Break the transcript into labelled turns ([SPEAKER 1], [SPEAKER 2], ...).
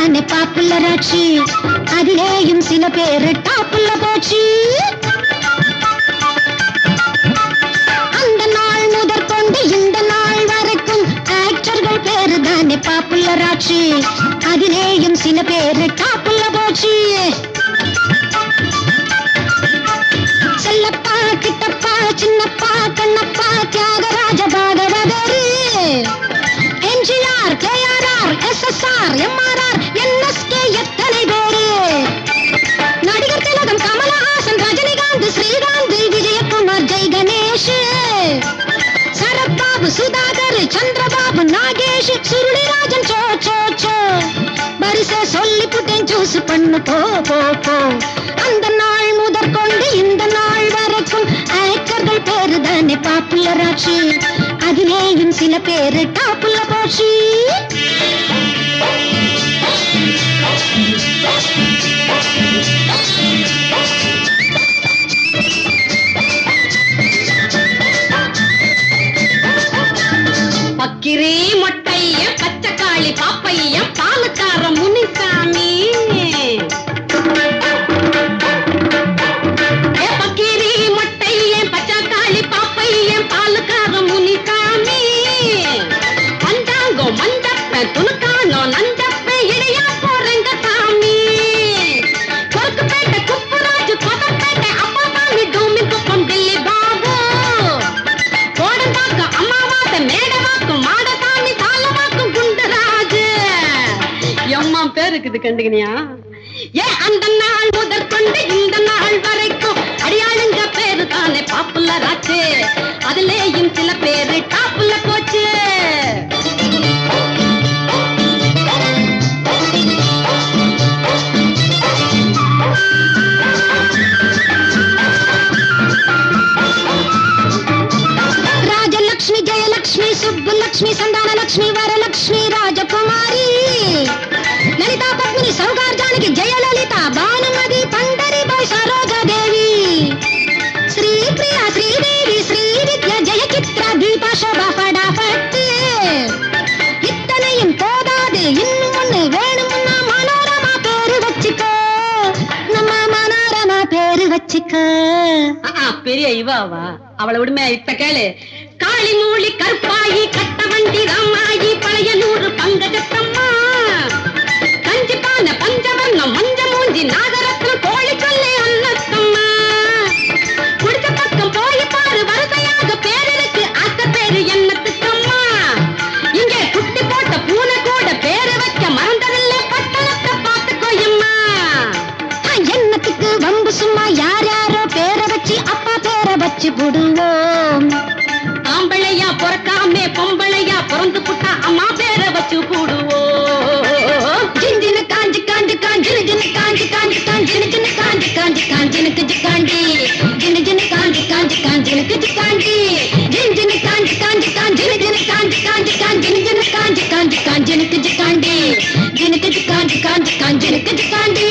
[SPEAKER 1] Popular ஆச்சு அதிலேயும் சில பேரு டாப்புல போச்சு. அந்த நாள் முதற்கொண்டு இந்த நாள் வரைக்கும் ஆக்டர்கள் பேரு தானே பாப்புலர் அதிலேயும் சில பேரு டாப்புல போச்சு. Chellappa Kittappa Chinnappa Kannappa Thyagaraja Bhagavathar. MGR KRR SSR MRR Sudhakar Chandrababu Nagesh Suruli Rajan Cho Cho Cho. பரிச சொல்லி புட்டேன் ஜூஸ் பண்ணு போ போ போ. அந்த நாள் முதற்கொண்டு இந்த நாள் வரைக்கும் ஆக்டர்கள் பேரு தானே பாப்புலர் ஆச்சு அதிலேயும் சில பேரு டாப்புல போச்சு.
[SPEAKER 2] இருக்குது கண்டுக்கினியா? ஏ அந்த நாள் முதற்கொண்டு இந்த நாள்
[SPEAKER 1] लक्ष्मी सुब्ब लक्ष्मी संदान लक्ष्मी वर लक्ष्मी राजकुमारी। ललिता पत्नी सौगा வச்சுக்கோ.
[SPEAKER 2] பெரிய இவாவா? அவளை விடுமே இப்ப கேளு. காளி மூலி கற்பாயி கட்ட வண்டி ராமாயி பழைய நூறு பங்கஜத்தம்மா
[SPEAKER 1] வச்சு போடுவோம்
[SPEAKER 2] ஆம்பளையா பிறக்காமே பொம்பளையா பிறந்து புட்டா அம்மா பேரை வச்சு கூடுவோம்
[SPEAKER 1] ஜிஞ்சினு காஞ்சி காஞ்சி காஞ்சினு ஜினு காஞ்சி காஞ்சி காஞ்சினு ஜினு காஞ்சி காஞ்சி காஞ்சினுக்கு ஜிக்காண்டி ஜினு ஜினு காஞ்சி காஞ்சி காஞ்சினுக்கு ஜிக்காண்டி ஜிஞ்சினு காஞ்சி காஞ்சி காஞ்சினு ஜினு காஞ்சி காஞ்சி காஞ்சினு ஜினு காஞ்சி காஞ்சி காஞ்சினுக்கு ஜிக்காண்டி ஜினுக்கு ஜிக்காஞ்சி காஞ்சி காஞ்சினுக்கு ஜிக்காண்டி